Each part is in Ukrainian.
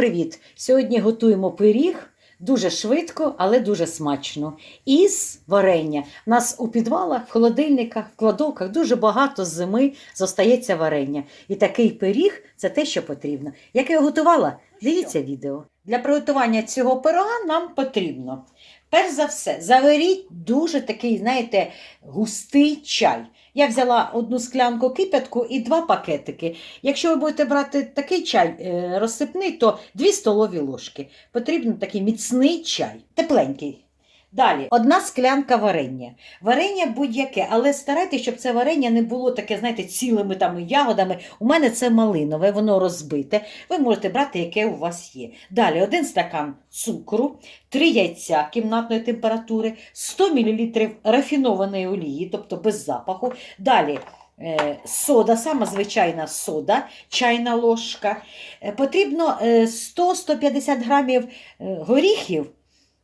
Привіт! Сьогодні готуємо пиріг дуже швидко, але дуже смачно. Із варення. У нас у підвалах, в холодильниках, в кладовках дуже багато з зими зостається варення. І такий пиріг це те, що потрібно. Як я його готувала? Дивіться відео. Для приготування цього пирога нам потрібно. Перш за все, заваріть дуже такий, знаєте, густий чай. Я взяла одну склянку кипятку і два пакетики. Якщо ви будете брати такий чай е, розсипний, то 2 столові ложки. Потрібен такий міцний чай, тепленький. Далі, одна склянка варення. Варення будь-яке, але старайтеся, щоб це варення не було таке, знаєте, цілими там ягодами. У мене це малинове, воно розбите. Ви можете брати, яке у вас є. Далі один стакан цукру, три яйця кімнатної температури, 100 мл рафінованої олії, тобто без запаху. Далі е, сода, сама звичайна сода, чайна ложка. Е, Потрібно е, 100-150 грамів е, горіхів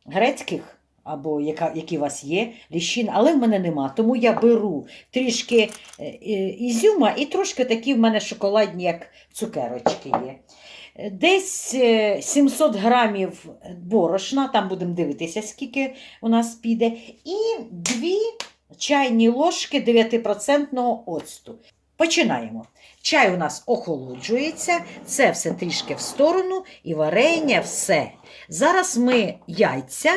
грецьких. Або яка, які у вас є, ліщин, але в мене нема. Тому я беру трішки е, е, ізюма і трошки такі в мене шоколадні, як цукерочки є. Е, Десь е, 700 грамів борошна, там будемо дивитися, скільки у нас піде. І 2 чайні ложки 9% оцту. Починаємо. Чай у нас охолоджується, це все трішки в сторону, і варення, все. Зараз ми яйця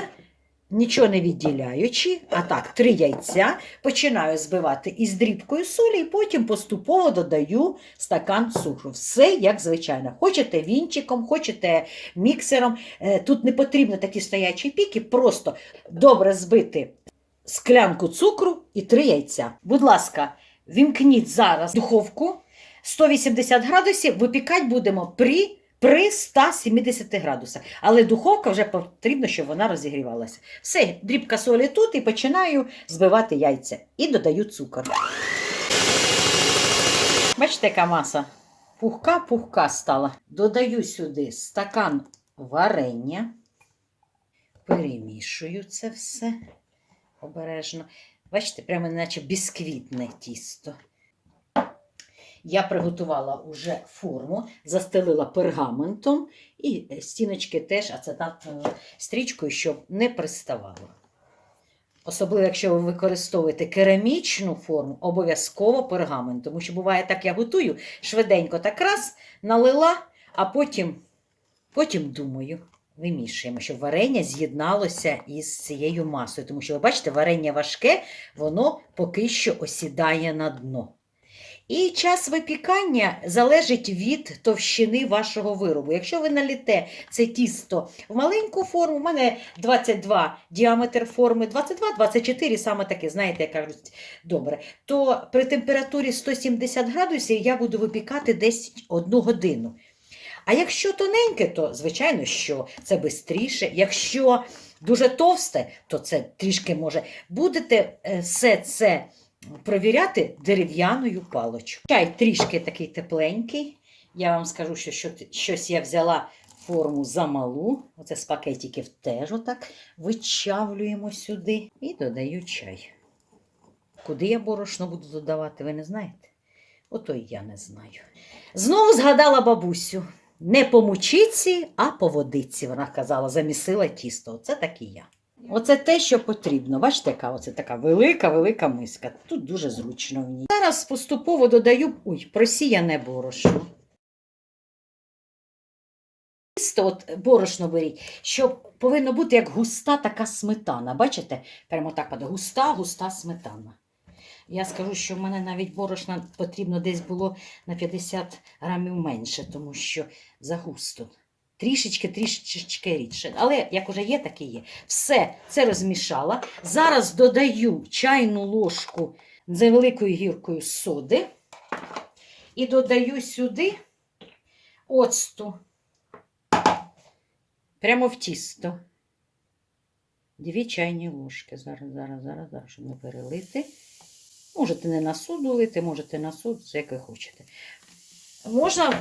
нічого не відділяючи, а так, три яйця починаю збивати із дрібкою солі, і потім поступово додаю стакан цукру. Все як звичайно. Хочете вінчиком, хочете міксером. Е, Тут не потрібно такі стоячі піки, просто добре збити склянку цукру і три яйця. Будь ласка, вімкніть зараз духовку 180 градусів, випікати будемо при при 170 градусах. Але духовка вже потрібно, щоб вона розігрівалася. Все, дрібка солі тут і починаю збивати яйця. І додаю цукор. Бачите, яка маса? Пухка-пухка стала. Додаю сюди стакан варення. Перемішую це все обережно. Бачите, прямо наче бісквітне тісто. Я приготувала уже форму, застелила пергаментом і стіночки теж ацетатною стрічкою, щоб не приставало. Особливо, якщо ви використовуєте керамічну форму, обов'язково пергамент. Тому що буває так, я готую швиденько так раз налила, а потім, потім думаю. Вимішуємо, щоб варення з'єдналося із цією масою. Тому що, ви бачите, варення важке, воно поки що осідає на дно. І час випікання залежить від товщини вашого виробу. Якщо ви наліте це тісто в маленьку форму, у мене 22 діаметр форми, 22-24, саме таке, знаєте, як кажуть, добре, то при температурі 170 градусів я буду випікати десь одну годину. А якщо тоненьке, то звичайно, що це швидше. Якщо дуже товсте, то це трішки може. Будете е, все це провіряти дерев'яною паличкою. Чай трішки такий тепленький. Я вам скажу, що що- щось я взяла форму замалу. Оце з пакетиків теж отак вичавлюємо сюди і додаю чай. Куди я борошно буду додавати, ви не знаєте? Ото й я не знаю. Знову згадала бабусю. Не по мучиці, а по водиці, вона казала, замісила тісто. Оце так і я. Оце те, що потрібно. Бачите, яка оце така велика-велика миска. Тут дуже зручно в ній. Зараз поступово додаю ой, просіяне борошно. Тісто, от борошно беріть, що повинно бути як густа така сметана. Бачите? Прямо так падає. Густа, густа сметана. Я скажу, що в мене навіть борошна потрібно десь було на 50 грамів менше, тому що загусто. Трішечки, трішечки рідше. Але як уже є, так і є. Все це розмішала. Зараз додаю чайну ложку з невеликою гіркою соди. І додаю сюди оцту. Прямо в тісто. Дві чайні ложки. Зараз, зараз, зараз, зараз, щоб не перелити. Можете не на суду лити, можете на суд, як ви хочете. Можна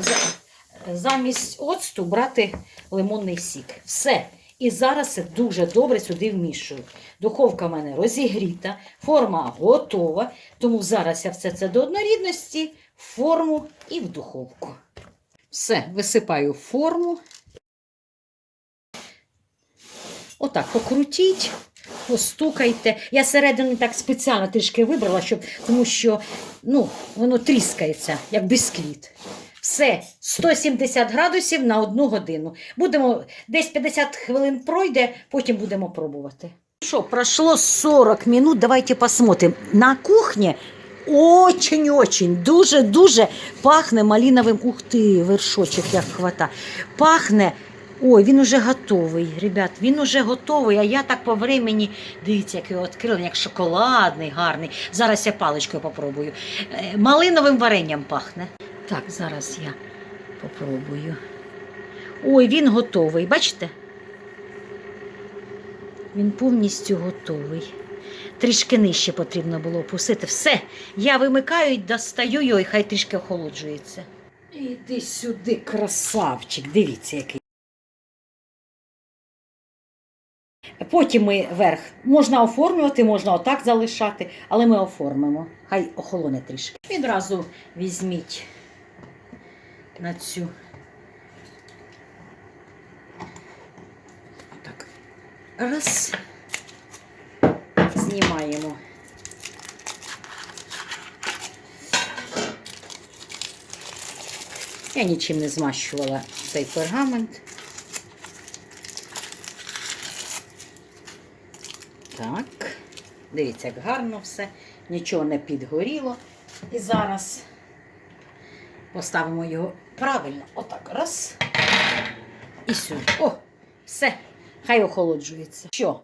замість оцту брати лимонний сік. Все. І зараз це дуже добре сюди вмішую. Духовка в мене розігріта, форма готова. Тому зараз я все це до однорідності, форму і в духовку. Все, висипаю форму. Отак, покрутіть, постукайте. Я середину так спеціально трішки вибрала, щоб, тому що ну, воно тріскається, як бісквіт. Все, 170 градусів на одну годину. Будемо десь 50 хвилин пройде, потім будемо пробувати. Що, пройшло 40 минут, давайте посмотрим. На кухні очень-очень, дуже-дуже пахне малиновим. Ух ти, вершочок як хвата. Пахне. Ой, він уже готовий, ребят, він уже готовий, а я так по времени, дивіться, як його відкрили, як шоколадний, гарний. Зараз я паличкою попробую. Е, Малиновим варенням пахне. Так, зараз я попробую. Ой, він готовий, бачите? Він повністю готовий. Трішки нижче потрібно було опустити. Все, я вимикаю і достаю його, і хай трішки охолоджується. Іди сюди, красавчик, дивіться, який. Потім ми верх можна оформлювати, можна отак залишати, але ми оформимо. Хай охолоне трішки. Відразу візьміть на цю. Так. Раз. Знімаємо. Я нічим не змащувала цей пергамент. Так, дивіться, як гарно все, нічого не підгоріло. І зараз поставимо його правильно. Отак, раз. І сюди. О, все, хай охолоджується. Що?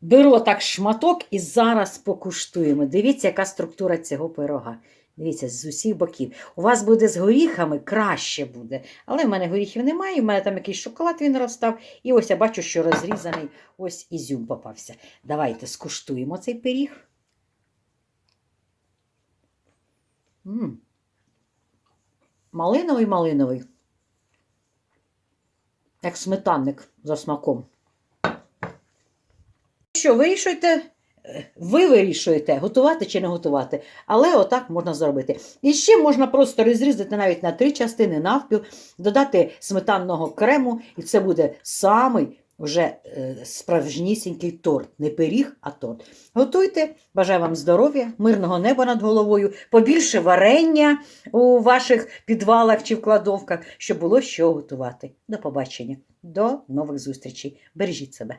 Беру так шматок і зараз покуштуємо. Дивіться, яка структура цього пирога. Дивіться, з усіх боків. У вас буде з горіхами краще буде. Але в мене горіхів немає, в мене там якийсь шоколад він розстав. І ось я бачу, що розрізаний ось ізюм попався. Давайте скуштуємо цей пиріг. м Малиновий малиновий. Як сметанник за смаком. Що, вирішуйте, е, ви вирішуєте, готувати чи не готувати. Але отак можна зробити. І ще можна просто розрізати навіть на три частини навпіл, додати сметанного крему, і це буде самий вже е, справжнісінький торт. Не пиріг, а торт. Готуйте, бажаю вам здоров'я, мирного неба над головою, побільше варення у ваших підвалах чи в кладовках, щоб було що готувати. До побачення, до нових зустрічей. Бережіть себе.